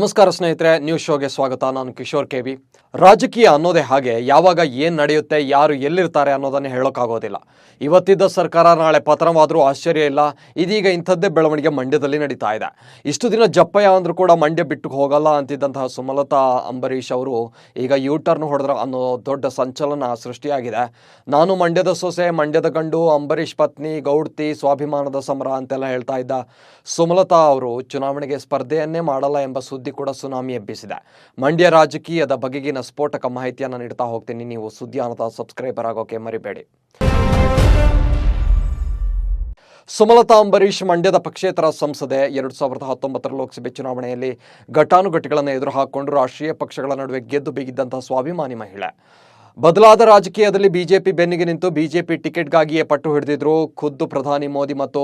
ನಮಸ್ಕಾರ ಸ್ನೇಹಿತರೆ ನ್ಯೂಸ್ ಶೋಗೆ ಸ್ವಾಗತ. ನಾನು ಕಿಶೋರ್ ಕೆವಿ ರಾಜಕೀಯ ಅನ್ನೋದೇ ಹಾಗೆ ಯಾವಾಗ ಏನು ನಡೆಯುತ್ತೆ, ಯಾರು ಎಲ್ಲಿರ್ತಾರೆ ಅನ್ನೋದನ್ನೇ ಹೇಳೋಕ್ಕಾಗೋದಿಲ್ಲ. ಇವತ್ತಿದ್ದ ಸರ್ಕಾರ ನಾಳೆ ಪತನವಾದರೂ ಆಶ್ಚರ್ಯ ಇಲ್ಲ. ಇದೀಗ ಇಂಥದ್ದೇ ಬೆಳವಣಿಗೆ ಮಂಡ್ಯದಲ್ಲಿ ನಡೀತಾ ಇದೆ. ಇಷ್ಟು ದಿನ ಜಪ್ಪಯ್ಯ ಅಂದ್ರೂ ಕೂಡ ಮಂಡ್ಯ ಬಿಟ್ಟು ಹೋಗಲ್ಲ ಅಂತಿದ್ದಂತಹ ಸುಮಲತಾ ಅಂಬರೀಷ್ ಅವರು ಈಗ ಯೂ ಟರ್ನ್ ಹೊಡೆದ್ರ ಅನ್ನೋ ದೊಡ್ಡ ಸಂಚಲನ ಸೃಷ್ಟಿಯಾಗಿದೆ. ನಾನು ಮಂಡ್ಯದ ಸೊಸೆ, ಮಂಡ್ಯದ ಗಂಡು ಅಂಬರೀಷ್ ಪತ್ನಿ, ಗೌಡ್ತಿ, ಸ್ವಾಭಿಮಾನದ ಸಮರ ಅಂತೆಲ್ಲ ಹೇಳ್ತಾ ಇದ್ದ ಸುಮಲತಾ ಅವರು ಚುನಾವಣೆಗೆ ಸ್ಪರ್ಧೆಯನ್ನೇ ಮಾಡಲ್ಲ ಎಂಬ ಸುದ್ದಿ ಕೂಡ ಸುನಾಮಿ ಎಬ್ಬಿಸಿದೆ. ಮಂಡ್ಯ ರಾಜಕೀಯದ ಬಗೆಗಿನ ಸ್ಫೋಟಕ ಮಾಹಿತಿಯನ್ನು ನೀಡ್ತಾ ಹೋಗ್ತೀನಿ. ನೀವು ಸುದ್ದಿಯಾನದ ಸಬ್ಸ್ಕ್ರೈಬರ್ ಆಗೋಕೆ ಮರಿಬೇಡಿ. ಸುಮಲತಾ ಅಂಬರೀಷ್ ಮಂಡ್ಯದ ಪಕ್ಷೇತರ ಸಂಸದೆ ಎರಡು ಸಾವಿರದ ಹತ್ತೊಂಬತ್ತರ ಲೋಕಸಭೆ ಚುನಾವಣೆಯಲ್ಲಿ ಘಟಾನುಘಟಿಗಳನ್ನು ಎದುರು ಹಾಕಿಕೊಂಡು ರಾಷ್ಟ್ರೀಯ ಪಕ್ಷಗಳ ನಡುವೆ ಗೆದ್ದು ಬಿಗಿದ್ದಂತಹ ಸ್ವಾಭಿಮಾನಿ ಮಹಿಳೆ. ಬದಲಾದ ರಾಜಕೀಯದಲ್ಲಿ ಬಿಜೆಪಿ ಬೆನ್ನಿಗೆ ನಿಂತು ಬಿಜೆಪಿ ಟಿಕೆಟ್ಗಾಗಿಯೇ ಪಟ್ಟು ಹಿಡಿದಿದ್ರು. ಖುದ್ದು ಪ್ರಧಾನಿ ಮೋದಿ ಮತ್ತು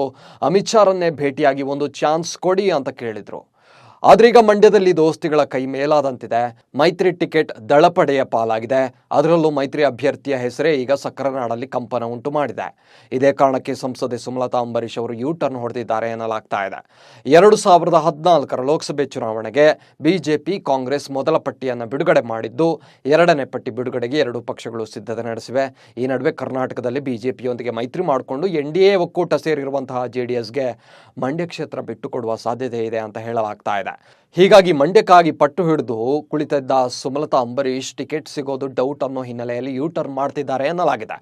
ಅಮಿತ್ ಶಾರನ್ನೇ ಭೇಟಿಯಾಗಿ ಒಂದು ಚಾನ್ಸ್ ಕೊಡಿ ಅಂತ ಕೇಳಿದ್ರು. ಆದ್ರೀಗ ಮಂಡ್ಯದಲ್ಲಿ ದೋಸ್ತಿಗಳ ಕೈ ಮೇಲಾದಂತಿದೆ. ಮೈತ್ರಿ ಟಿಕೆಟ್ ದಳಪಡೆಯ ಪಾಲಾಗಿದೆ. ಅದರಲ್ಲೂ ಮೈತ್ರಿ ಅಭ್ಯರ್ಥಿಯ ಹೆಸರೇ ಈಗ ಸಕ್ಕರನಾಡಲ್ಲಿ ಕಂಪನ ಉಂಟು ಮಾಡಿದೆ. ಇದೇ ಕಾರಣಕ್ಕೆ ಸಂಸದೆ ಸುಮಲತಾ ಅಂಬರೀಷ್ ಅವರು ಯು ಟರ್ನ್ ಹೊಡೆದಿದ್ದಾರೆ ಎನ್ನಲಾಗ್ತಾ ಇದೆ. ಎರಡು ಸಾವಿರದ ಹದಿನಾಲ್ಕರ ಲೋಕಸಭೆ ಚುನಾವಣೆಗೆ ಬಿಜೆಪಿ ಕಾಂಗ್ರೆಸ್ ಮೊದಲ ಪಟ್ಟಿಯನ್ನು ಬಿಡುಗಡೆ ಮಾಡಿದ್ದು, ಎರಡನೇ ಪಟ್ಟಿ ಬಿಡುಗಡೆಗೆ ಎರಡು ಪಕ್ಷಗಳು ಸಿದ್ಧತೆ ನಡೆಸಿವೆ. ಈ ನಡುವೆ ಕರ್ನಾಟಕದಲ್ಲಿ ಬಿಜೆಪಿಯೊಂದಿಗೆ ಮೈತ್ರಿ ಮಾಡಿಕೊಂಡು ಎನ್ ಡಿ ಎ ಒಕ್ಕೂಟ ಸೇರಿರುವಂತಹ ಜೆಡಿಎಸ್ಗೆ ಮಂಡ್ಯ ಕ್ಷೇತ್ರ ಬಿಟ್ಟುಕೊಡುವ ಸಾಧ್ಯತೆ ಇದೆ ಅಂತ ಹೇಳಲಾಗ್ತಾ ಇದೆ. that. ಹೀಗಾಗಿ ಮಂಡ್ಯಕ್ಕಾಗಿ ಪಟ್ಟು ಹಿಡಿದು ಕುಳಿತಿದ್ದ ಸುಮಲತಾ ಅಂಬರೀಷ್ ಟಿಕೆಟ್ ಸಿಗೋದು ಡೌಟ್ ಅನ್ನೋ ಹಿನ್ನೆಲೆಯಲ್ಲಿ ಯೂ ಟರ್ನ್ ಮಾಡ್ತಿದ್ದಾರೆ ಎನ್ನಲಾಗಿದೆ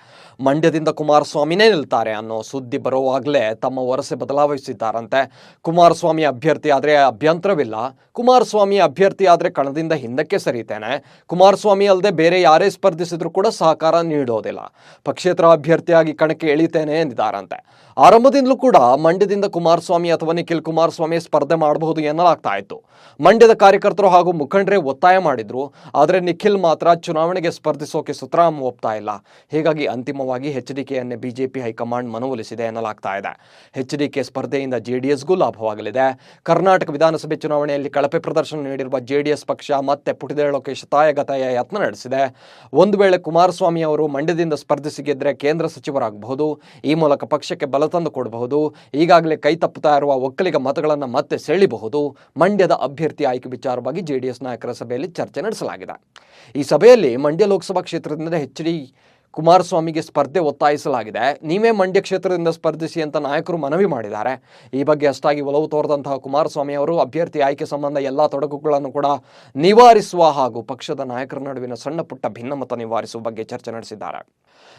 ಮಂಡ್ಯದಿಂದ ಕುಮಾರಸ್ವಾಮಿನೇ ನಿಲ್ತಾರೆ ಅನ್ನೋ ಸುದ್ದಿ ಬರುವಾಗಲೇ ತಮ್ಮ ವರಸೆ ಬದಲಾಯಿಸಿದ್ದಾರಂತೆ ಕುಮಾರಸ್ವಾಮಿ ಅಭ್ಯರ್ಥಿ ಆದರೆ ಅಭ್ಯಂತರವಿಲ್ಲ. ಕುಮಾರಸ್ವಾಮಿ ಅಭ್ಯರ್ಥಿ ಆದರೆ ಕಣದಿಂದ ಹಿಂದಕ್ಕೆ ಸರಿತೇನೆ. ಕುಮಾರಸ್ವಾಮಿ ಅಲ್ಲದೆ ಬೇರೆ ಯಾರೇ ಸ್ಪರ್ಧಿಸಿದ್ರು ಕೂಡ ಸಹಕಾರ ನೀಡೋದಿಲ್ಲ. ಪಕ್ಷೇತರ ಅಭ್ಯರ್ಥಿಯಾಗಿ ಕಣಕ್ಕೆ ಇಳಿತೇನೆ ಎಂದಿದ್ದಾರಂತೆ. ಆರಂಭದಿಂದಲೂ ಕೂಡ ಮಂಡ್ಯದಿಂದ ಕುಮಾರಸ್ವಾಮಿ ಅಥವಾ ನಿಖಿಲ್ ಕುಮಾರಸ್ವಾಮಿ ಸ್ಪರ್ಧೆ ಮಾಡಬಹುದು ಎನ್ನಲಾಗ್ತಾ ಇತ್ತು. ಮಂಡ್ಯದ ಕಾರ್ಯಕರ್ತರು ಹಾಗೂ ಮುಖಂಡರೇ ಒತ್ತಾಯ ಮಾಡಿದ್ರು, ಆದರೆ ನಿಖಿಲ್ ಮಾತ್ರ ಚುನಾವಣೆಗೆ ಸ್ಪರ್ಧಿಸೋಕೆ ಸುತರಾಮ್ ಒಪ್ತಾ ಇಲ್ಲ. ಹೀಗಾಗಿ ಅಂತಿಮವಾಗಿ ಎಚ್ ಡಿ ಕೆಯನ್ನೇ ಬಿಜೆಪಿ ಹೈಕಮಾಂಡ್ ಮನವೊಲಿಸಿದೆ ಎನ್ನಲಾಗ್ತಾ ಇದೆ. ಎಚ್ ಡಿ ಕೆ ಸ್ಪರ್ಧೆಯಿಂದ ಜೆಡಿಎಸ್ಗೂ ಲಾಭವಾಗಲಿದೆ. ಕರ್ನಾಟಕ ವಿಧಾನಸಭೆ ಚುನಾವಣೆಯಲ್ಲಿ ಕಳಪೆ ಪ್ರದರ್ಶನ ನೀಡಿರುವ ಜೆಡಿಎಸ್ ಪಕ್ಷ ಮತ್ತೆ ಪುಟಿದೇಳೋಕೆ ಶತಾಯಗತಾಯ ಯತ್ನ ನಡೆಸಿದೆ. ಒಂದು ವೇಳೆ ಕುಮಾರಸ್ವಾಮಿ ಅವರು ಮಂಡ್ಯದಿಂದ ಸ್ಪರ್ಧಿಸಿ ಗೆದ್ದರೆ ಕೇಂದ್ರ ಸಚಿವರಾಗಬಹುದು, ಈ ಮೂಲಕ ಪಕ್ಷಕ್ಕೆ ಬಲ ತಂದು ಕೊಡಬಹುದು, ಈಗಾಗಲೇ ಕೈ ತಪ್ಪುತ್ತಾ ಇರುವ ಒಕ್ಕಲಿಗ ಮತಗಳನ್ನು ಮತ್ತೆ ಸೆಳಿಬಹುದು, ಮಂಡ್ಯದ ಅಭ್ಯರ್ಥಿ ಆಯ್ಕೆ ವಿಚಾರವಾಗಿ ಜೆಡಿಎಸ್ ನಾಯಕರ ಸಭೆಯಲ್ಲಿ ಚರ್ಚೆ ನಡೆಸಲಾಗಿದೆ. ಈ ಸಭೆಯಲ್ಲಿ ಮಂಡ್ಯ ಲೋಕಸಭಾ ಕ್ಷೇತ್ರದಿಂದ ಎಚ್ ಡಿ ಕುಮಾರಸ್ವಾಮಿಗೆ ಸ್ಪರ್ಧೆ ಒತ್ತಾಯಿಸಲಾಗಿದೆ. ನೀವೇ ಮಂಡ್ಯ ಕ್ಷೇತ್ರದಿಂದ ಸ್ಪರ್ಧಿಸಿ ಅಂತ ನಾಯಕರು ಮನವಿ ಮಾಡಿದ್ದಾರೆ. ಈ ಬಗ್ಗೆ ಅಷ್ಟಾಗಿ ಒಲವು ತೋರದಂತಹ ಕುಮಾರಸ್ವಾಮಿ ಅವರು ಅಭ್ಯರ್ಥಿ ಆಯ್ಕೆ ಸಂಬಂಧ ಎಲ್ಲ ತೊಡಕುಗಳನ್ನು ಕೂಡ ನಿವಾರಿಸುವ ಹಾಗೂ ಪಕ್ಷದ ನಾಯಕರ ನಡುವಿನ ಸಣ್ಣ ಪುಟ್ಟ ಭಿನ್ನಮತ ನಿವಾರಿಸುವ ಬಗ್ಗೆ ಚರ್ಚೆ ನಡೆಸಿದ್ದಾರೆ.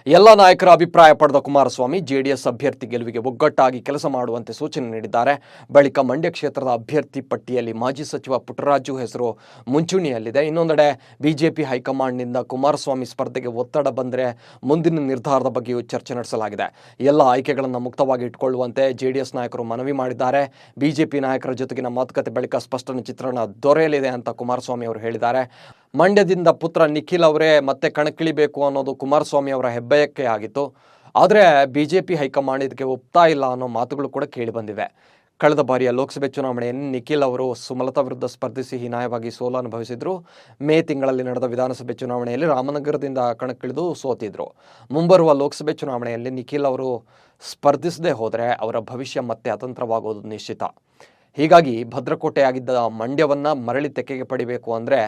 ಎಲ್ಲ ನಾಯಕರ ಅಭಿಪ್ರಾಯ ಪಡೆದ ಕುಮಾರಸ್ವಾಮಿ ಜೆಡಿಎಸ್ ಅಭ್ಯರ್ಥಿ ಗೆಲುವಿಗೆ ಒಗ್ಗಟ್ಟಾಗಿ ಕೆಲಸ ಮಾಡುವಂತೆ ಸೂಚನೆ ನೀಡಿದ್ದಾರೆ. ಬಳಿಕ ಮಂಡ್ಯ ಕ್ಷೇತ್ರದ ಅಭ್ಯರ್ಥಿ ಪಟ್ಟಿಯಲ್ಲಿ ಮಾಜಿ ಸಚಿವ ಪುಟ್ಟರಾಜು ಹೆಸರು ಮುಂಚೂಣಿಯಲ್ಲಿದೆ. ಇನ್ನೊಂದೆಡೆ ಬಿಜೆಪಿ ಹೈಕಮಾಂಡ್ನಿಂದ ಕುಮಾರಸ್ವಾಮಿ ಸ್ಪರ್ಧೆಗೆ ಒತ್ತಡ ಬಂದರೆ ಮುಂದಿನ ನಿರ್ಧಾರದ ಬಗ್ಗೆಯೂ ಚರ್ಚೆ ನಡೆಸಲಾಗಿದೆ. ಎಲ್ಲ ಆಯ್ಕೆಗಳನ್ನು ಮುಕ್ತವಾಗಿ ಇಟ್ಟುಕೊಳ್ಳುವಂತೆ ಜೆಡಿಎಸ್ ನಾಯಕರು ಮನವಿ ಮಾಡಿದ್ದಾರೆ. ಬಿಜೆಪಿ ನಾಯಕರ ಜೊತೆಗಿನ ಮಾತುಕತೆ ಬಳಿಕ ಸ್ಪಷ್ಟನ ಚಿತ್ರಣ ದೊರೆಯಲಿದೆ ಅಂತ ಕುಮಾರಸ್ವಾಮಿ ಅವರು ಹೇಳಿದ್ದಾರೆ. ಮಂಡ್ಯದಿಂದ ಪುತ್ರ ನಿಖಿಲ್ ಅವರೇ ಮತ್ತೆ ಕಣಕ್ಕಿಳಿಬೇಕು ಅನ್ನೋದು ಕುಮಾರಸ್ವಾಮಿ ಅವರ ಹೆಬ್ಬಯಕ್ಕೆ ಆಗಿತ್ತು. ಆದರೆ ಬಿ ಜೆ ಪಿ ಹೈಕಮಾಂಡ್ ಇದಕ್ಕೆ ಒಪ್ತಾ ಇಲ್ಲ ಅನ್ನೋ ಮಾತುಗಳು ಕೂಡ ಕೇಳಿಬಂದಿವೆ ಕಳೆದ ಬಾರಿಯ ಲೋಕಸಭೆ ಚುನಾವಣೆಯಲ್ಲಿ ನಿಖಿಲ್ ಅವರು ಸುಮಲತಾ ವಿರುದ್ಧ ಸ್ಪರ್ಧಿಸಿ ಹೀನಾಯವಾಗಿ ಸೋಲು ಅನುಭವಿಸಿದ್ರು. ಮೇ ತಿಂಗಳಲ್ಲಿ ನಡೆದ ವಿಧಾನಸಭೆ ಚುನಾವಣೆಯಲ್ಲಿ ರಾಮನಗರದಿಂದ ಕಣಕ್ಕಿಳಿದು ಸೋತಿದ್ರು. ಮುಂಬರುವ ಲೋಕಸಭೆ ಚುನಾವಣೆಯಲ್ಲಿ ನಿಖಿಲ್ ಅವರು ಸ್ಪರ್ಧಿಸದೇ ಹೋದರೆ ಅವರ ಭವಿಷ್ಯ ಮತ್ತೆ ಅತಂತ್ರವಾಗುವುದು ನಿಶ್ಚಿತ. ಹೀಗಾಗಿ ಭದ್ರಕೋಟೆಯಾಗಿದ್ದ ಮಂಡ್ಯವನ್ನು ಮರಳಿ ತೆಕ್ಕೆಗೆ ಪಡಿಬೇಕು ಅಂದರೆ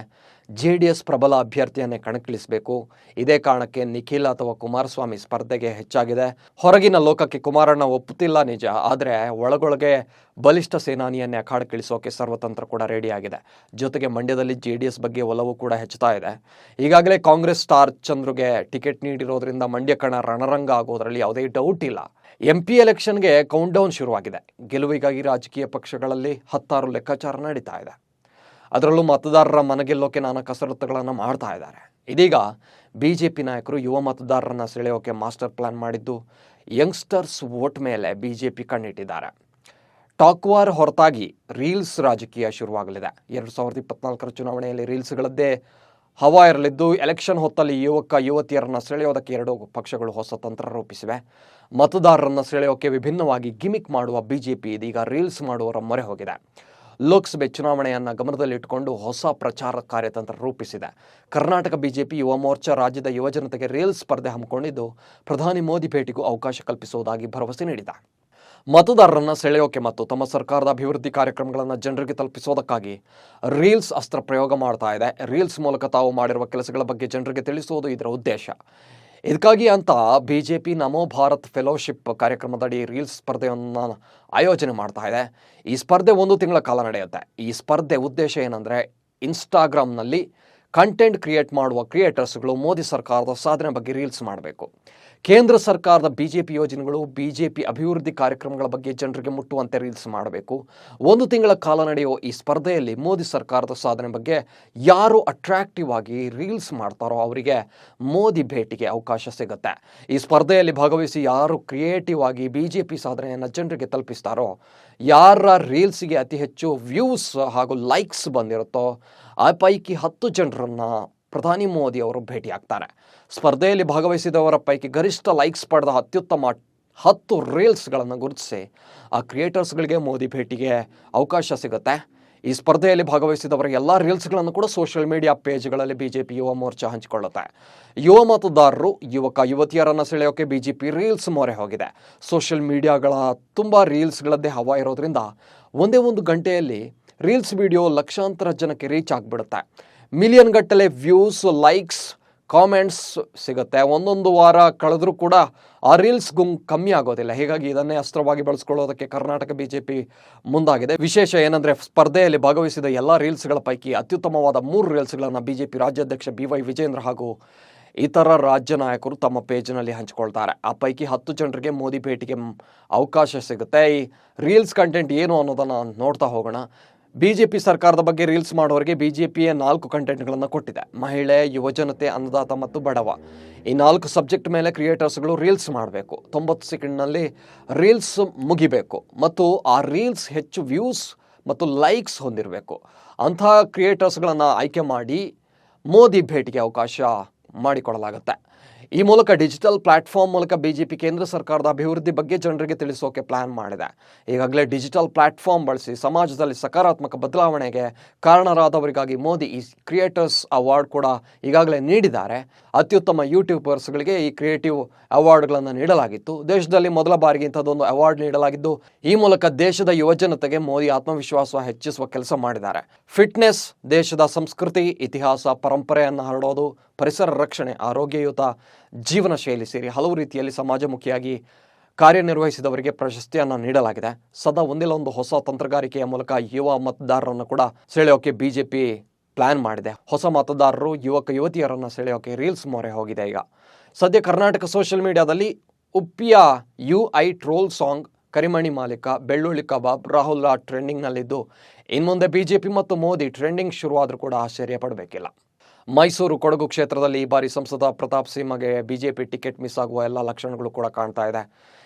ಜೆ ಡಿ ಎಸ್ ಪ್ರಬಲ ಅಭ್ಯರ್ಥಿಯನ್ನೇ ಕಣಕ್ಕಿಳಿಸಬೇಕು. ಇದೇ ಕಾರಣಕ್ಕೆ ನಿಖಿಲ್ ಅಥವಾ ಕುಮಾರಸ್ವಾಮಿ ಸ್ಪರ್ಧೆಗೆ ಹೆಚ್ಚಾಗಿದೆ. ಹೊರಗಿನ ಲೋಕಕ್ಕೆ ಕುಮಾರಣ್ಣ ಒಪ್ಪುತ್ತಿಲ್ಲ ನಿಜ, ಆದರೆ ಒಳಗೊಳಗೆ ಬಲಿಷ್ಠ ಸೇನಾನಿಯನ್ನೇ ಅಖಾಡಕ್ಕಿಳಿಸೋಕೆ ಸರ್ವತಂತ್ರ ಕೂಡ ರೆಡಿಯಾಗಿದೆ ಜೊತೆಗೆ ಮಂಡ್ಯದಲ್ಲಿ ಜೆ ಡಿ ಎಸ್ ಬಗ್ಗೆ ಒಲವು ಕೂಡ ಹೆಚ್ಚುತ್ತಾ ಇದೆ. ಈಗಾಗಲೇ ಕಾಂಗ್ರೆಸ್ ಸ್ಟಾರ್ ಚಂದ್ರುಗೆ ಟಿಕೆಟ್ ನೀಡಿರೋದ್ರಿಂದ ಮಂಡ್ಯ ಕಣ ರಣರಂಗ ಆಗೋದ್ರಲ್ಲಿ ಯಾವುದೇ ಡೌಟ್ ಇಲ್ಲ. ಎಂ ಪಿ ಎಲೆಕ್ಷನ್ಗೆ ಕೌಂಟ್ ಡೌನ್ ಶುರುವಾಗಿದೆ. ಗೆಲುವಿಗಾಗಿ ರಾಜಕೀಯ ಪಕ್ಷಗಳಲ್ಲಿ ಹತ್ತಾರು ಲೆಕ್ಕಾಚಾರ ನಡೀತಾ ಇದೆ. ಅದರಲ್ಲೂ ಮತದಾರರ ಮನಗೆಲ್ಲೋಕೆ ನಾನಾ ಕಸರತ್ತುಗಳನ್ನು ಮಾಡ್ತಾ ಇದ್ದಾರೆ. ಇದೀಗ ಬಿ ಜೆ ಪಿ ನಾಯಕರು ಯುವ ಮತದಾರರನ್ನು ಸೆಳೆಯೋಕೆ ಮಾಸ್ಟರ್ ಪ್ಲಾನ್ ಮಾಡಿದ್ದು ಯಂಗ್ಸ್ಟರ್ಸ್ ವೋಟ್ ಮೇಲೆ ಬಿ ಜೆ ಪಿ ಕಣ್ಣಿಟ್ಟಿದ್ದಾರೆ. ಟಾಕ್ ವಾರ್ ಹೊರತಾಗಿ ರೀಲ್ಸ್ ರಾಜಕೀಯ ಶುರುವಾಗಲಿದೆ. ಎರಡು ಸಾವಿರದ ಇಪ್ಪತ್ನಾಲ್ಕರ ಚುನಾವಣೆಯಲ್ಲಿ ರೀಲ್ಸ್ಗಳದ್ದೇ ಹವಾ ಇರಲಿದ್ದು, ಎಲೆಕ್ಷನ್ ಹೊತ್ತಲ್ಲಿ ಯುವಕ, ಯುವತಿಯರನ್ನು ಸೆಳೆಯೋದಕ್ಕೆ ಎರಡು ಪಕ್ಷಗಳು ಹೊಸ ತಂತ್ರ ರೂಪಿಸಿವೆ. ಮತದಾರರನ್ನು ಸೆಳೆಯೋಕೆ ವಿಭಿನ್ನವಾಗಿ ಗಿಮಿಕ್ ಮಾಡುವ ಬಿಜೆಪಿ ಇದೀಗ ರೀಲ್ಸ್ ಮಾಡುವರ ಮೊರೆ ಹೋಗಿದೆ. ಲೋಕಸಭೆ ಚುನಾವಣೆಯನ್ನು ಗಮನದಲ್ಲಿಟ್ಟುಕೊಂಡು ಹೊಸ ಪ್ರಚಾರ ಕಾರ್ಯತಂತ್ರ ರೂಪಿಸಿದೆ. ಕರ್ನಾಟಕ ಬಿಜೆಪಿ ಯುವ ಮೋರ್ಚಾ ರಾಜ್ಯದ ಯುವಜನತೆಗೆ ರೀಲ್ಸ್ ಸ್ಪರ್ಧೆ ಹಮ್ಮಿಕೊಂಡಿದ್ದು, ಪ್ರಧಾನಿ ಮೋದಿ ಭೇಟಿಗೂ ಅವಕಾಶ ಕಲ್ಪಿಸುವುದಾಗಿ ಭರವಸೆ ನೀಡಿದೆ. ಮತದಾರರನ್ನ ಸೆಳೆಯೋಕೆ ಮತ್ತು ತಮ್ಮ ಸರ್ಕಾರದ ಅಭಿವೃದ್ಧಿ ಕಾರ್ಯಕ್ರಮಗಳನ್ನು ಜನರಿಗೆ ತಲುಪಿಸೋದಕ್ಕಾಗಿ ರೀಲ್ಸ್ ಅಸ್ತ್ರ ಪ್ರಯೋಗ ಮಾಡ್ತಾ ಇದೆ. ರೀಲ್ಸ್ ಮೂಲಕ ತಾವು ಮಾಡಿರುವ ಕೆಲಸಗಳ ಬಗ್ಗೆ ಜನರಿಗೆ ತಿಳಿಸುವುದು ಇದರ ಉದ್ದೇಶ. ಇದಕ್ಕಾಗಿ ಅಂತ ಬಿ ಜೆ ಪಿ ನಮೋ ಭಾರತ್ ಫೆಲೋಶಿಪ್ ಕಾರ್ಯಕ್ರಮದಡಿ ರೀಲ್ಸ್ ಸ್ಪರ್ಧೆಯನ್ನು ಆಯೋಜನೆ ಮಾಡ್ತಾ ಇದೆ. ಈ ಸ್ಪರ್ಧೆ ಒಂದು ತಿಂಗಳ ಕಾಲ ನಡೆಯುತ್ತೆ. ಈ ಸ್ಪರ್ಧೆ ಉದ್ದೇಶ ಏನಂದರೆ ಇನ್ಸ್ಟಾಗ್ರಾಮ್ನಲ್ಲಿ ಕಂಟೆಂಟ್ ಕ್ರಿಯೇಟ್ ಮಾಡುವ ಕ್ರಿಯೇಟರ್ಸ್ಗಳು ಮೋದಿ ಸರ್ಕಾರದ ಸಾಧನೆ ಬಗ್ಗೆ ರೀಲ್ಸ್ ಮಾಡಬೇಕು. ಕೇಂದ್ರ ಸರ್ಕಾರದ ಬಿ ಜೆ ಪಿ ಯೋಜನೆಗಳು ಬಿ ಜೆ ಪಿ ಅಭಿವೃದ್ಧಿ ಕಾರ್ಯಕ್ರಮಗಳ ಬಗ್ಗೆ ಜನರಿಗೆ ಮುಟ್ಟುವಂತೆ ರೀಲ್ಸ್ ಮಾಡಬೇಕು. ಒಂದು ತಿಂಗಳ ಕಾಲ ನಡೆಯುವ ಈ ಸ್ಪರ್ಧೆಯಲ್ಲಿ ಮೋದಿ ಸರ್ಕಾರದ ಸಾಧನೆ ಬಗ್ಗೆ ಯಾರು ಅಟ್ರಾಕ್ಟಿವ್ ಆಗಿ ರೀಲ್ಸ್ ಮಾಡ್ತಾರೋ ಅವರಿಗೆ ಮೋದಿ ಭೇಟಿಗೆ ಅವಕಾಶ ಸಿಗುತ್ತೆ. ಈ ಸ್ಪರ್ಧೆಯಲ್ಲಿ ಭಾಗವಹಿಸಿ ಯಾರು ಕ್ರಿಯೇಟಿವ್ ಆಗಿ ಬಿ ಜೆ ಪಿ ಸಾಧನೆಯನ್ನು ಜನರಿಗೆ ತಲುಪಿಸ್ತಾರೋ, ಯಾರ ರೀಲ್ಸ್ಗೆ ಅತಿ ಹೆಚ್ಚು ವ್ಯೂಸ್ ಹಾಗೂ ಲೈಕ್ಸ್ ಬಂದಿರುತ್ತೋ, ಆ ಪೈಕಿ ಹತ್ತು ಜನರನ್ನ ಪ್ರಧಾನಿ ಮೋದಿ ಅವರು ಭೇಟಿಯಾಗ್ತಾರೆ ಸ್ಪರ್ಧೆಯಲ್ಲಿ ಭಾಗವಹಿಸಿದವರ ಪೈಕಿ ಗರಿಷ್ಠ ಲೈಕ್ಸ್ ಪಡೆದ ಅತ್ಯುತ್ತಮ ಹತ್ತು ರೀಲ್ಸ್ಗಳನ್ನು ಗುರುತಿಸಿ, ಆ ಕ್ರಿಯೇಟರ್ಸ್ಗಳಿಗೆ ಮೋದಿ ಭೇಟಿಗೆ ಅವಕಾಶ ಸಿಗುತ್ತೆ. ಈ ಸ್ಪರ್ಧೆಯಲ್ಲಿ ಭಾಗವಹಿಸಿದವರ ಎಲ್ಲ ರೀಲ್ಸ್ಗಳನ್ನು ಕೂಡ social media ಪೇಜ್ಗಳಲ್ಲಿ BJP Yuva Morcha ಹಂಚಿಕೊಳ್ಳುತ್ತೆ. ಯುವ ಮತದಾರರು, ಯುವಕ, ಯುವತಿಯರನ್ನು ಸೆಳೆಯೋಕೆ ಬಿಜೆಪಿ ರೀಲ್ಸ್ ಮೊರೆ ಹೋಗಿದೆ. ಸೋಷಿಯಲ್ ಮೀಡಿಯಾಗಳ ತುಂಬ ರೀಲ್ಸ್ಗಳದ್ದೇ ಹವಾ ಇರೋದ್ರಿಂದ ಒಂದೇ ಒಂದು ಗಂಟೆಯಲ್ಲಿ ರೀಲ್ಸ್ ವಿಡಿಯೋ ಲಕ್ಷಾಂತರ ಜನಕ್ಕೆ ರೀಚ್ ಆಗಿಬಿಡುತ್ತೆ. ಮಿಲಿಯನ್ ಗಟ್ಟಲೆ ವ್ಯೂಸ್, ಲೈಕ್ಸ್, ಕಾಮೆಂಟ್ಸ್ ಸಿಗುತ್ತೆ. ಒಂದೊಂದು ವಾರ ಕಳೆದರೂ ಕೂಡ ಆ ರೀಲ್ಸ್ ಗುಂ ಕಮ್ಮಿ ಆಗೋದಿಲ್ಲ. ಹೀಗಾಗಿ ಇದನ್ನೇ ಅಸ್ತ್ರವಾಗಿ ಬಳಸ್ಕೊಳ್ಳೋದಕ್ಕೆ ಕರ್ನಾಟಕ ಬಿಜೆಪಿ ಮುಂದಾಗಿದೆ. ವಿಶೇಷ ಏನಂದರೆ, ಸ್ಪರ್ಧೆಯಲ್ಲಿ ಭಾಗವಹಿಸಿದ ಎಲ್ಲ ರೀಲ್ಸ್ಗಳ ಪೈಕಿ ಅತ್ಯುತ್ತಮವಾದ ಮೂರು ರೀಲ್ಸ್ಗಳನ್ನು ಬಿಜೆಪಿ ರಾಜ್ಯಾಧ್ಯಕ್ಷ ಬಿ ವೈ ವಿಜೇಂದ್ರ ಹಾಗೂ ಇತರ ರಾಜ್ಯ ನಾಯಕರು ತಮ್ಮ ಪೇಜ್ನಲ್ಲಿ ಹಂಚಿಕೊಳ್ತಾರೆ. ಆ ಪೈಕಿ ಹತ್ತು ಜನರಿಗೆ ಮೋದಿ ಭೇಟಿಗೆ ಅವಕಾಶ ಸಿಗುತ್ತೆ. ಈ ರೀಲ್ಸ್ ಕಂಟೆಂಟ್ ಏನು ಅನ್ನೋದನ್ನು ನೋಡ್ತಾ ಹೋಗೋಣ. ಬಿಜೆಪಿ ಸರ್ಕಾರದ ಬಗ್ಗೆ ರೀಲ್ಸ್ ಮಾಡೋರಿಗೆ ಬಿಜೆಪಿಯೇ ನಾಲ್ಕು ಕಂಟೆಂಟ್ಗಳನ್ನು ಕೊಟ್ಟಿದೆ. ಮಹಿಳೆ, ಯುವಜನತೆ, ಅನ್ನದಾತ ಮತ್ತು ಬಡವ. ಈ ನಾಲ್ಕು ಸಬ್ಜೆಕ್ಟ್ ಮೇಲೆ ಕ್ರಿಯೇಟರ್ಸ್ಗಳು ರೀಲ್ಸ್ ಮಾಡಬೇಕು. ತೊಂಬತ್ತು ಸೆಕೆಂಡ್ನಲ್ಲಿ ರೀಲ್ಸ್ ಮುಗಿಬೇಕು. ಮತ್ತು ಆ ರೀಲ್ಸ್ ಹೆಚ್ಚು ವ್ಯೂಸ್ ಮತ್ತು ಲೈಕ್ಸ್ ಹೊಂದಿರಬೇಕು. ಅಂತಹ ಕ್ರಿಯೇಟರ್ಸ್ಗಳನ್ನು ಆಯ್ಕೆ ಮಾಡಿ ಮೋದಿ ಭೇಟಿಗೆ ಅವಕಾಶ ಮಾಡಿಕೊಡಲಾಗುತ್ತೆ. ಈ ಮೂಲಕ ಡಿಜಿಟಲ್ ಪ್ಲಾಟ್ಫಾರ್ಮ್ ಮೂಲಕ ಬಿಜೆಪಿ ಕೇಂದ್ರ ಸರ್ಕಾರದ ಅಭಿವೃದ್ಧಿ ಬಗ್ಗೆ ಜನರಿಗೆ ತಿಳಿಸೋಕೆ ಪ್ಲಾನ್ ಮಾಡಿದೆ. ಈಗಾಗಲೇ ಡಿಜಿಟಲ್ ಪ್ಲಾಟ್ಫಾರ್ಮ್ ಬಳಸಿ ಸಮಾಜದಲ್ಲಿ ಸಕಾರಾತ್ಮಕ ಬದಲಾವಣೆಗೆ ಕಾರಣರಾದವರಿಗಾಗಿ ಮೋದಿ ಈ ಕ್ರಿಯೇಟರ್ಸ್ ಅವಾರ್ಡ್ ಕೂಡ ಈಗಾಗಲೇ ನೀಡಿದ್ದಾರೆ. ಅತ್ಯುತ್ತಮ ಯೂಟ್ಯೂಬರ್ಸ್ಗಳಿಗೆ ಈ ಕ್ರಿಯೇಟಿವ್ ಅವಾರ್ಡ್ಗಳನ್ನು ನೀಡಲಾಗಿತ್ತು. ದೇಶದಲ್ಲಿ ಮೊದಲ ಬಾರಿಗೆ ಇಂಥದ್ದೊಂದು ಅವಾರ್ಡ್ ನೀಡಲಾಗಿದ್ದು, ಈ ಮೂಲಕ ದೇಶದ ಯುವಜನತೆಗೆ ಮೋದಿ ಆತ್ಮವಿಶ್ವಾಸ ಹೆಚ್ಚಿಸುವ ಕೆಲಸ ಮಾಡಿದ್ದಾರೆ. ಫಿಟ್ನೆಸ್, ದೇಶದ ಸಂಸ್ಕೃತಿ, ಇತಿಹಾಸ, ಪರಂಪರೆಯನ್ನು ಹರಡೋದು, ಪರಿಸರ ರಕ್ಷಣೆ, ಆರೋಗ್ಯಯುತ ಜೀವನ ಶೈಲಿ ಸೇರಿ ಹಲವು ರೀತಿಯಲ್ಲಿ ಸಮಾಜಮುಖಿಯಾಗಿ ಕಾರ್ಯನಿರ್ವಹಿಸಿದವರಿಗೆ ಪ್ರಶಸ್ತಿಯನ್ನು ನೀಡಲಾಗಿದೆ. ಸದಾ ಒಂದಿಲ್ಲ ಒಂದು ಹೊಸ ತಂತ್ರಗಾರಿಕೆಯ ಮೂಲಕ ಯುವ ಮತದಾರರನ್ನು ಕೂಡ ಸೆಳೆಯೋಕೆ ಬಿಜೆಪಿ ಪ್ಲಾನ್ ಮಾಡಿದೆ. ಹೊಸ ಮತದಾರರು, ಯುವಕ, ಯುವತಿಯರನ್ನು ಸೆಳೆಯೋಕೆ ರೀಲ್ಸ್ ಮೊರೆ ಹೋಗಿದೆ ಈಗ. ಸದ್ಯ ಕರ್ನಾಟಕ ಸೋಷಿಯಲ್ ಮೀಡಿಯಾದಲ್ಲಿ ಉಪ್ಪಿಯ ಯು ಐ ಟ್ರೋಲ್ ಸಾಂಗ್, ಕರಿಮಣಿ ಮಾಲೀಕ, ಬೆಳ್ಳುಳ್ಳಿ ಕಬಾಬ್, ರಾಹುಲ್ ಟ್ರೆಂಡಿಂಗ್ನಲ್ಲಿದ್ದು, ಇನ್ಮುಂದೆ ಬಿಜೆಪಿ ಮತ್ತು ಮೋದಿ ಟ್ರೆಂಡಿಂಗ್ ಶುರುವಾದರೂ ಕೂಡ ಆಶ್ಚರ್ಯ ಪಡಬೇಕಿಲ್ಲ. ಮೈಸೂರು ಕೊಡಗು ಕ್ಷೇತ್ರದಲ್ಲಿ ಈ ಬಾರಿ ಸಂಸದ ಪ್ರತಾಪ್ ಸಿಂಹಗೆ ಬಿಜೆಪಿ ಟಿಕೆಟ್ ಮಿಸ್ ಆಗುವ ಎಲ್ಲ ಲಕ್ಷಣಗಳು ಕೂಡ ಕಾಣ್ತಾ ಇದೆ.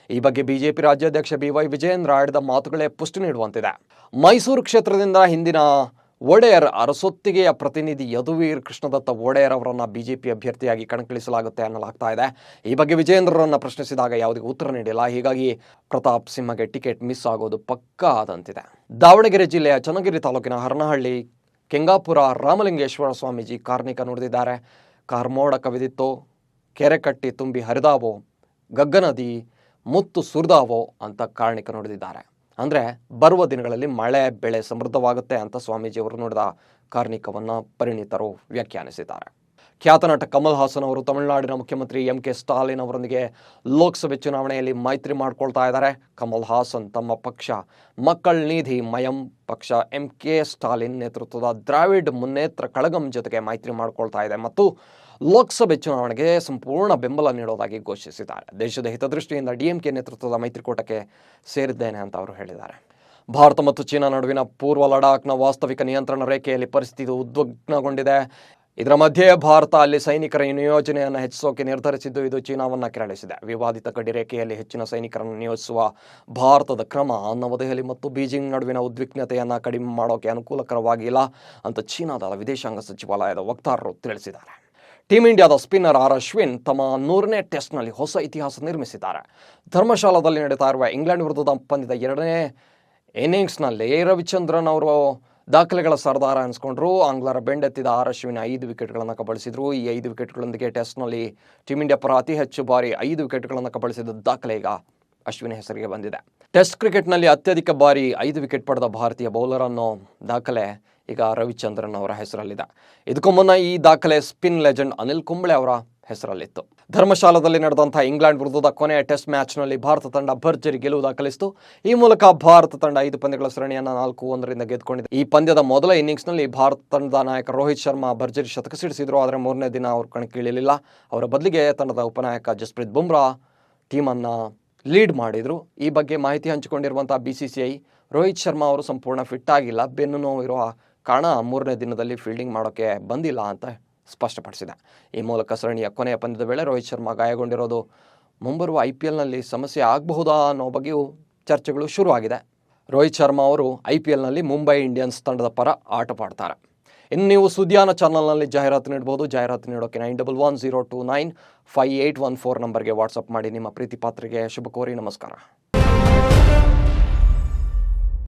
ಈ ಬಗ್ಗೆ ಬಿಜೆಪಿ ರಾಜ್ಯಾಧ್ಯಕ್ಷ ಬಿ ವೈ ವಿಜಯೇಂದ್ರ ಆಡಿದ ಮಾತುಗಳೇ ಪುಷ್ಟಿ ನೀಡುವಂತಿದೆ. ಮೈಸೂರು ಕ್ಷೇತ್ರದಿಂದ ಹಿಂದಿನ ಒಡೆಯರ್ ಅರಸೊತ್ತಿಗೆಯ ಪ್ರತಿನಿಧಿ ಯದುವೀರ್ ಕೃಷ್ಣದತ್ತ ಒಡೆಯರ್ ಅವರನ್ನ ಬಿಜೆಪಿ ಅಭ್ಯರ್ಥಿಯಾಗಿ ಕಣಕ್ಕಿಳಿಸಲಾಗುತ್ತೆ ಅನ್ನಲಾಗ್ತಾ ಇದೆ. ಈ ಬಗ್ಗೆ ವಿಜಯೇಂದ್ರರನ್ನು ಪ್ರಶ್ನಿಸಿದಾಗ ಯಾವುದೇ ಉತ್ತರ ನೀಡಿಲ್ಲ. ಹೀಗಾಗಿ ಪ್ರತಾಪ್ ಸಿಂಹಗೆ ಟಿಕೆಟ್ ಮಿಸ್ ಆಗೋದು ಪಕ್ಕಾ ಆದಂತಿದೆ. ದಾವಣಗೆರೆ ಜಿಲ್ಲೆಯ ಚನ್ನಗಿರಿ ತಾಲೂಕಿನ ಹರನಹಳ್ಳಿ ಕೆಂಗಾಪುರ ರಾಮಲಿಂಗೇಶ್ವರ ಸ್ವಾಮೀಜಿ ಕಾರ್ಣಿಕ ನುಡಿದಿದ್ದಾರೆ. ಕಾರ್ಮೋಡ ಕವಿದಿತ್ತು, ಕೆರೆ ಕಟ್ಟಿ ತುಂಬಿ ಹರಿದಾವೋ ಗಗ್ಗನದಿ ಮುತ್ತು ಸುರಿದಾವೋ ಅಂತ ಕಾರ್ಣಿಕ ನುಡಿದಿದ್ದಾರೆ. ಅಂದರೆ ಬರುವ ದಿನಗಳಲ್ಲಿ ಮಳೆ, ಬೆಳೆ ಸಮೃದ್ಧವಾಗುತ್ತೆ ಅಂತ ಸ್ವಾಮೀಜಿಯವರು ನುಡಿದ ಕಾರ್ಣಿಕವನ್ನು ಪರಿಣಿತರು ವ್ಯಾಖ್ಯಾನಿಸಿದ್ದಾರೆ. ಖ್ಯಾತ ನಟ ಕಮಲ್ ಹಾಸನ್ ಅವರು ತಮಿಳುನಾಡಿನ ಮುಖ್ಯಮಂತ್ರಿ ಎಂ ಕೆ ಸ್ಟಾಲಿನ್ ಅವರೊಂದಿಗೆ ಲೋಕಸಭೆ ಚುನಾವಣೆಯಲ್ಲಿ ಮೈತ್ರಿ ಮಾಡಿಕೊಳ್ತಾ ಇದ್ದಾರೆ. ಕಮಲ್ ಹಾಸನ್ ತಮ್ಮ ಪಕ್ಷ, ಮಕ್ಕಳ ನಿಧಿ ಮಯಂ ಪಕ್ಷ, ಎಂ ಕೆ ಸ್ಟಾಲಿನ್ ನೇತೃತ್ವದ ದ್ರಾವಿಡ್ ಮುನ್ನೇತ್ರ ಕಳಗಂ ಜೊತೆಗೆ ಮೈತ್ರಿ ಮಾಡಿಕೊಳ್ತಾ ಇದೆ ಮತ್ತು ಲೋಕಸಭೆ ಚುನಾವಣೆಗೆ ಸಂಪೂರ್ಣ ಬೆಂಬಲ ನೀಡೋದಾಗಿ ಘೋಷಿಸಿದ್ದಾರೆ. ದೇಶದ ಹಿತದೃಷ್ಟಿಯಿಂದ ಡಿಎಂಕೆ ನೇತೃತ್ವದ ಮೈತ್ರಿಕೂಟಕ್ಕೆ ಸೇರಿದ್ದೇನೆ ಅಂತ ಅವರು ಹೇಳಿದ್ದಾರೆ. ಭಾರತ ಮತ್ತು ಚೀನಾ ನಡುವಿನ ಪೂರ್ವ ಲಡಾಖ್ನ ವಾಸ್ತವಿಕ ನಿಯಂತ್ರಣ ರೇಖೆಯಲ್ಲಿ ಪರಿಸ್ಥಿತಿ ಉದ್ವಿಗ್ನಗೊಂಡಿದೆ. ಇದರ ಮಧ್ಯೆ ಭಾರತ ಅಲ್ಲಿ ಸೈನಿಕರ ನಿಯೋಜನೆಯನ್ನು ಹೆಚ್ಚಿಸೋಕೆ ನಿರ್ಧರಿಸಿದ್ದು ಇದು ಚೀನಾವನ್ನ ಕೆರಳಿಸಿದೆ. ವಿವಾದಿತ ಗಡಿ ರೇಖೆಯಲ್ಲಿ ಹೆಚ್ಚಿನ ಸೈನಿಕರನ್ನು ನಿಯೋಜಿಸುವ ಭಾರತದ ಕ್ರಮ ನವದೆಹಲಿ ಮತ್ತು ಬೀಜಿಂಗ್ ನಡುವಿನ ಉದ್ವಿಗ್ನತೆಯನ್ನು ಕಡಿಮೆ ಮಾಡೋಕೆ ಅನುಕೂಲಕರವಾಗಿಲ್ಲ ಅಂತ ಚೀನಾದ ವಿದೇಶಾಂಗ ಸಚಿವಾಲಯದ ವಕ್ತಾರರು ತಿಳಿಸಿದ್ದಾರೆ. ಟೀಂ ಇಂಡಿಯಾದ ಸ್ಪಿನ್ನರ್ ಆರ್ ಅಶ್ವಿನ್ ತಮ್ಮ ನೂರನೇ ಟೆಸ್ಟ್ನಲ್ಲಿ ಹೊಸ ಇತಿಹಾಸ ನಿರ್ಮಿಸಿದ್ದಾರೆ. ಧರ್ಮಶಾಲಾದಲ್ಲಿ ನಡೀತಾ ಇರುವ ಇಂಗ್ಲೆಂಡ್ ವಿರುದ್ಧದ ಪಂದ್ಯದ ಎರಡನೇ ಇನ್ನಿಂಗ್ಸ್ನಲ್ಲಿ ರವಿಚಂದ್ರನ್ ಅವರು ದಾಖಲೆಗಳ ಸರ್ದಾರ ಅನ್ಸ್ಕೊಂಡ್ರು ಆಂಗ್ಲರ ಬೆಂಡೆತ್ತಿದ ಆರ್ ಅಶ್ವಿನ್ ಐದು ವಿಕೆಟ್ಗಳನ್ನು ಕಬಳಿಸಿದ್ರು. ಈ ಐದು ವಿಕೆಟ್ಗಳೊಂದಿಗೆ ಟೆಸ್ಟ್ನಲ್ಲಿ ಟೀಮ್ ಇಂಡಿಯಾ ಪರ ಅತಿ ಹೆಚ್ಚು ಬಾರಿ ಐದು ವಿಕೆಟ್ಗಳನ್ನು ಕಬಳಿಸಿದ ದಾಖಲೆ ಈಗ ಅಶ್ವಿನ ಹೆಸರಿಗೆ ಬಂದಿದೆ. ಟೆಸ್ಟ್ ಕ್ರಿಕೆಟ್ನಲ್ಲಿ ಅತ್ಯಧಿಕ ಬಾರಿ ಐದು ವಿಕೆಟ್ ಪಡೆದ ಭಾರತೀಯ ಬೌಲರ್ ಅನ್ನೋ ದಾಖಲೆ ಈಗ ರವಿಚಂದ್ರನ್ ಅವರ ಹೆಸರಲ್ಲಿದೆ. ಇದಕ್ಕೂ ಮುನ್ನ ಈ ದಾಖಲೆ ಸ್ಪಿನ್ ಲೆಜೆಂಡ್ ಅನಿಲ್ ಕುಂಬ್ಳೆ ಅವರ ಹೆಸರಲ್ಲಿತ್ತು. ಧರ್ಮಶಾಲಾದಲ್ಲಿ ನಡೆದಂತಹ ಇಂಗ್ಲೆಂಡ್ ವಿರುದ್ಧದ ಕೊನೆಯ ಟೆಸ್ಟ್ ಮ್ಯಾಚ್ನಲ್ಲಿ ಭಾರತ ತಂಡ ಭರ್ಜರಿ ಗೆಲುವು ದಾಖಲಿಸಿತು. ಈ ಮೂಲಕ ಭಾರತ ತಂಡ ಐದು ಪಂದ್ಯಗಳ ಸರಣಿಯನ್ನು ನಾಲ್ಕು ಒಂದರಿಂದ ಗೆದ್ದುಕೊಂಡಿದೆ. ಈ ಪಂದ್ಯದ ಮೊದಲ ಇನ್ನಿಂಗ್ಸ್ನಲ್ಲಿ ಭಾರತ ತಂಡದ ನಾಯಕ ರೋಹಿತ್ ಶರ್ಮಾ ಭರ್ಜರಿ ಶತಕ ಸಿಡಿಸಿದ್ರು. ಆದರೆ ಮೂರನೇ ದಿನ ಅವರು ಕಣಕ್ಕಿಳಿಯಲಿಲ್ಲ ಅವರ ಬದಲಿಗೆ ತಂಡದ ಉಪನಾಯಕ ಜಸ್ಪ್ರೀತ್ ಬುಮ್ರಾ ಟೀಮನ್ನು ಲೀಡ್ ಮಾಡಿದರು. ಈ ಬಗ್ಗೆ ಮಾಹಿತಿ ಹಂಚಿಕೊಂಡಿರುವಂಥ B C C I Rohit Sharma ಅವರು ಸಂಪೂರ್ಣ ಫಿಟ್ ಆಗಿಲ್ಲ. ಬೆನ್ನು ನೋವು ಇರುವ ಕಾರಣ ಮೂರನೇ ದಿನದಲ್ಲಿ ಫೀಲ್ಡಿಂಗ್ ಮಾಡೋಕ್ಕೆ ಬಂದಿಲ್ಲ ಅಂತ ಸ್ಪಷ್ಟಪಡಿಸಿದೆ. ಈ ಮೂಲಕ ಸರಣಿಯ ಕೊನೆಯ ಪಂದ್ಯದ ವೇಳೆ ರೋಹಿತ್ ಶರ್ಮಾ ಗಾಯಗೊಂಡಿರೋದು ಮುಂಬರುವ ಐ ಪಿ ಎಲ್ನಲ್ಲಿ ಸಮಸ್ಯೆ ಆಗಬಹುದಾ ಅನ್ನೋ ಬಗ್ಗೆಯೂ ಚರ್ಚೆಗಳು ಶುರುವಾಗಿದೆ. ರೋಹಿತ್ ಶರ್ಮಾ ಅವರು ಐ ಪಿ ಎಲ್ನಲ್ಲಿ ಮುಂಬೈ ಇಂಡಿಯನ್ಸ್ ತಂಡದ ಪರ ಆಟವಾಡ್ತಾರೆ. ಇನ್ನು ನೀವು ಸುದ್ಯಾನ ಚಾನಲ್ನಲ್ಲಿ ಜಾಹೀರಾತು ನೀಡಬಹುದು ಜಾಹೀರಾತು ನೀಡೋಕೆ nine double one zero two nine five eight one four ನಂಬರ್ಗೆ ವಾಟ್ಸಪ್ ಮಾಡಿ. ನಿಮ್ಮ ಪ್ರೀತಿ ಪಾತ್ರೆಗೆ ಶುಭ ಕೋರಿ ನಮಸ್ಕಾರ.